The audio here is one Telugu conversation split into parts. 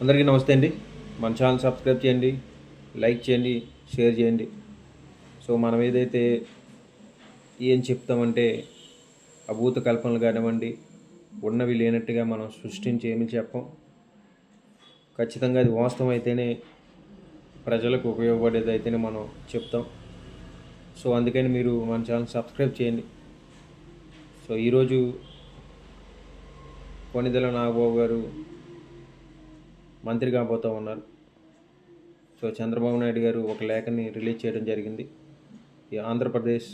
అందరికీ నమస్తే అండి. మన ఛానల్ సబ్స్క్రైబ్ చేయండి లైక్ చేయండి షేర్ చేయండి. సో మనం ఏదైతే ఏం చెప్తామంటే అభూత కల్పనలు కానివ్వండి ఉన్నవి లేనట్టుగా మనం సృష్టించి ఏమి చెప్పం. ఖచ్చితంగా అది వాస్తవం అయితేనే ప్రజలకు ఉపయోగపడేది అయితేనే మనం చెప్తాం. సో అందుకని మీరు మన ఛానల్ సబ్స్క్రైబ్ చేయండి. సో ఈరోజు కొనిదెల నాగబాబు గారు మంత్రి కాబోతూ ఉన్నారు. సో చంద్రబాబు నాయుడు గారు ఒక లేఖని రిలీజ్ చేయడం జరిగింది. ఈ ఆంధ్రప్రదేశ్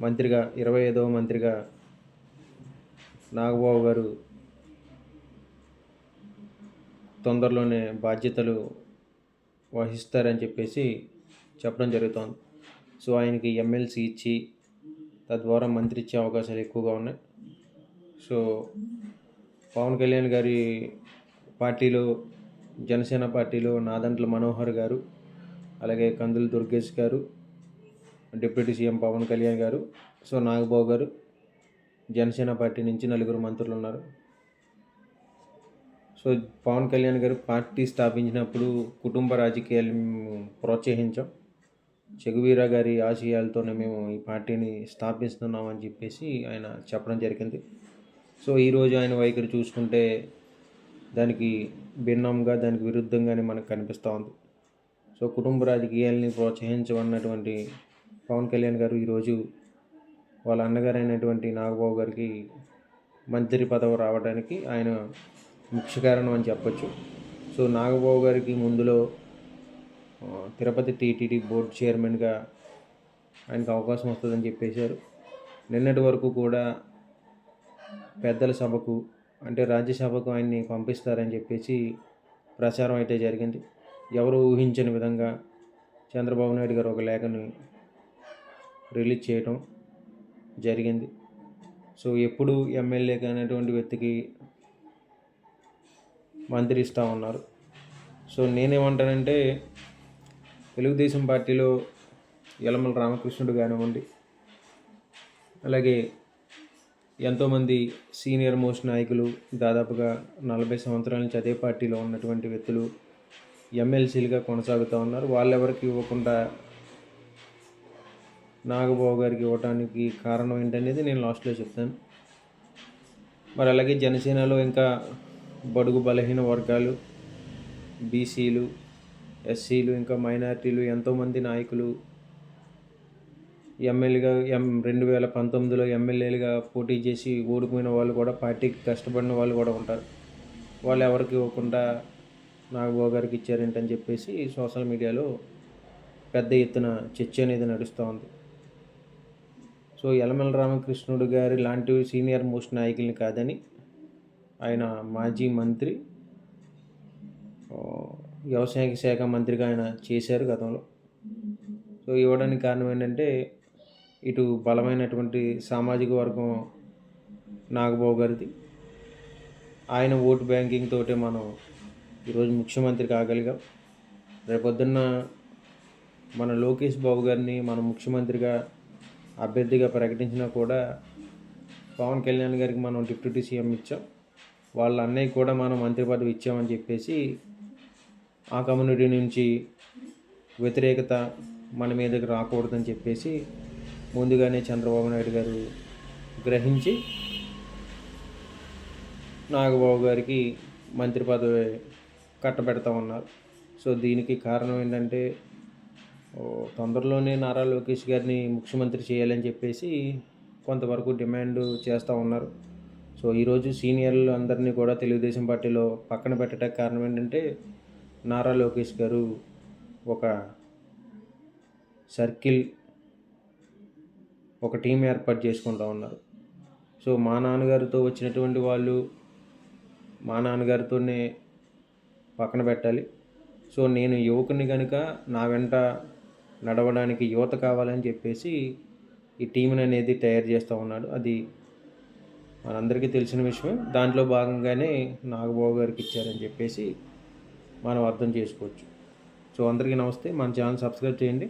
మంత్రిగా ఇరవై ఐదవ మంత్రిగా నాగబాబు గారు తొందరలోనే బాధ్యతలు వహిస్తారని చెప్పేసి చెప్పడం జరుగుతోంది. సో ఆయనకి ఎమ్మెల్సీ ఇచ్చి తద్వారా మంత్రి ఇచ్చే అవకాశాలు ఎక్కువగా ఉన్నాయి. సో పవన్ కళ్యాణ్ గారి పార్టీలో జనసేన పార్టీలో నాదంట్ల మనోహర్ గారు అలాగే కందుల దుర్గేష్ గారు డిప్యూటీ సీఎం పవన్ కళ్యాణ్ గారు సో నాగబాబు గారు జనసేన పార్టీ నుంచి నలుగురు మంత్రులు ఉన్నారు. సో పవన్ కళ్యాణ్ గారు పార్టీ స్థాపించినప్పుడు కుటుంబ రాజకీయాలు ప్రోత్సహించాం. చెగువీరా గారి ఆశయాలతోనే మేము ఈ పార్టీని స్థాపిస్తున్నామని చెప్పేసి ఆయన చెప్పడం జరిగింది. సో ఈరోజు ఆయన వైఖరి చూసుకుంటే దానికి భిన్నంగా దానికి విరుద్ధంగానే మనకు కనిపిస్తూ ఉంది. సో కుటుంబ రాజకీయాల్ని ప్రోత్సహించమన్నటువంటి పవన్ కళ్యాణ్ గారు ఈరోజు వాళ్ళ అన్నగారు అయినటువంటి నాగబాబు గారికి మంత్రి పదవి రావడానికి ఆయన ముఖ్య కారణం అని చెప్పొచ్చు. సో నాగబాబు గారికి ముందులో తిరుపతి టీటీడీ బోర్డు చైర్మన్గా ఆయనకు అవకాశం వస్తుందని చెప్పేశారు. నిన్నటి వరకు కూడా పెద్దల సభకు అంటే రాజ్యసభకు ఆయన్ని పంపిస్తారని చెప్పేసి ప్రచారం అయితే జరిగింది. ఎవరు ఊహించని విధంగా చంద్రబాబు నాయుడు గారు ఒక లేఖను రిలీజ్ చేయటం జరిగింది. సో ఎప్పుడు ఎమ్మెల్యే కానటువంటి వ్యక్తికి మంత్రి ఇస్తూ ఉన్నారు. సో నేనేమంటానంటే తెలుగుదేశం పార్టీలో యలమల రామకృష్ణుడు కానివ్వండి అలాగే ఎంతోమంది సీనియర్ మోస్ట్ నాయకులు దాదాపుగా నలభై సంవత్సరాల నుంచి అదే పార్టీలో ఉన్నటువంటి వ్యక్తులు ఎమ్మెల్సీలుగా కొనసాగుతూ ఉన్నారు. వాళ్ళెవరికి ఇవ్వకుండా నాగబాబు గారికి ఇవ్వడానికి కారణం ఏంటనేది నేను లాస్ట్లో చెప్తాను. మరి అలాగే జనసేనలో ఇంకా బడుగు బలహీన వర్గాలు బీసీలు ఎస్సీలు ఇంకా మైనారిటీలు ఎంతోమంది నాయకులు ఎమ్మెల్యేగా ఎం రెండు వేల పంతొమ్మిదిలో ఎమ్మెల్యేలుగా పోటీ చేసి ఓడిపోయిన వాళ్ళు కూడా పార్టీకి కష్టపడిన వాళ్ళు కూడా ఉంటారు. వాళ్ళు ఎవరికి ఇవ్వకుండా నాగబాబు గారికి ఇచ్చారేంటని చెప్పేసి సోషల్ మీడియాలో పెద్ద ఎత్తున చర్చ అనేది నడుస్తూ ఉంది. సో యలమల రామకృష్ణుడు గారి లాంటి సీనియర్ మోస్ట్ నాయకుల్ని కాదని ఆయన మాజీ మంత్రి వ్యవసాయ శాఖ మంత్రిగా ఆయన చేశారు గతంలో. సో ఇవ్వడానికి కారణం ఏంటంటే ఇటు బలమైనటువంటి సామాజిక వర్గం నాగబాబు గారిది. ఆయన ఓటు బ్యాంకింగ్ తోటే మనం ఈరోజు ముఖ్యమంత్రి కాగలిగాం రేపొద్దున్న మన లోకేష్ బాబు గారిని మన ముఖ్యమంత్రిగా అభ్యర్థిగా ప్రకటించినా కూడా పవన్ కళ్యాణ్ గారికి మనం డిప్యూటీ సీఎం ఇచ్చాం. వాళ్ళ అన్నయ్య కూడా మనం మంత్రి పదవి ఇచ్చామని చెప్పేసి ఆ కమ్యూనిటీ నుంచి వ్యతిరేకత మన మీదకి రాకూడదని చెప్పేసి ముందుగానే చంద్రబాబు నాయుడు గారు గ్రహించి నాగబాబు గారికి మంత్రి పదవి కట్టబెడతా ఉన్నారు. సో దీనికి కారణం ఏంటంటే తొందరలోనే నారా లోకేష్ గారిని ముఖ్యమంత్రి చేయాలని చెప్పేసి కొంతవరకు డిమాండ్ చేస్తూ ఉన్నారు. సో ఈరోజు సీనియర్లు అందరినీ కూడా తెలుగుదేశం పార్టీలో పక్కన పెట్టడానికి కారణం ఏంటంటే నారా లోకేష్ గారు ఒక సర్కిల్ ఒక టీం ఏర్పాటు చేసుకుంటూ ఉన్నారు. సో మా నాన్నగారితో వచ్చినటువంటి వాళ్ళు మా నాన్నగారితోనే పక్కన పెట్టాలి. సో నేను యువకుని కనుక నా వెంట నడవడానికి యువత కావాలని చెప్పేసి ఈ టీంని అనేది తయారు చేస్తూ ఉన్నాడు. అది మనందరికీ తెలిసిన విషయమే దాంట్లో భాగంగానే నాగబాబు గారికి ఇచ్చారని చెప్పేసి మనం అర్థం చేసుకోవచ్చు. సో అందరికీ నమస్తే. మన ఛానల్ సబ్స్క్రైబ్ చేయండి.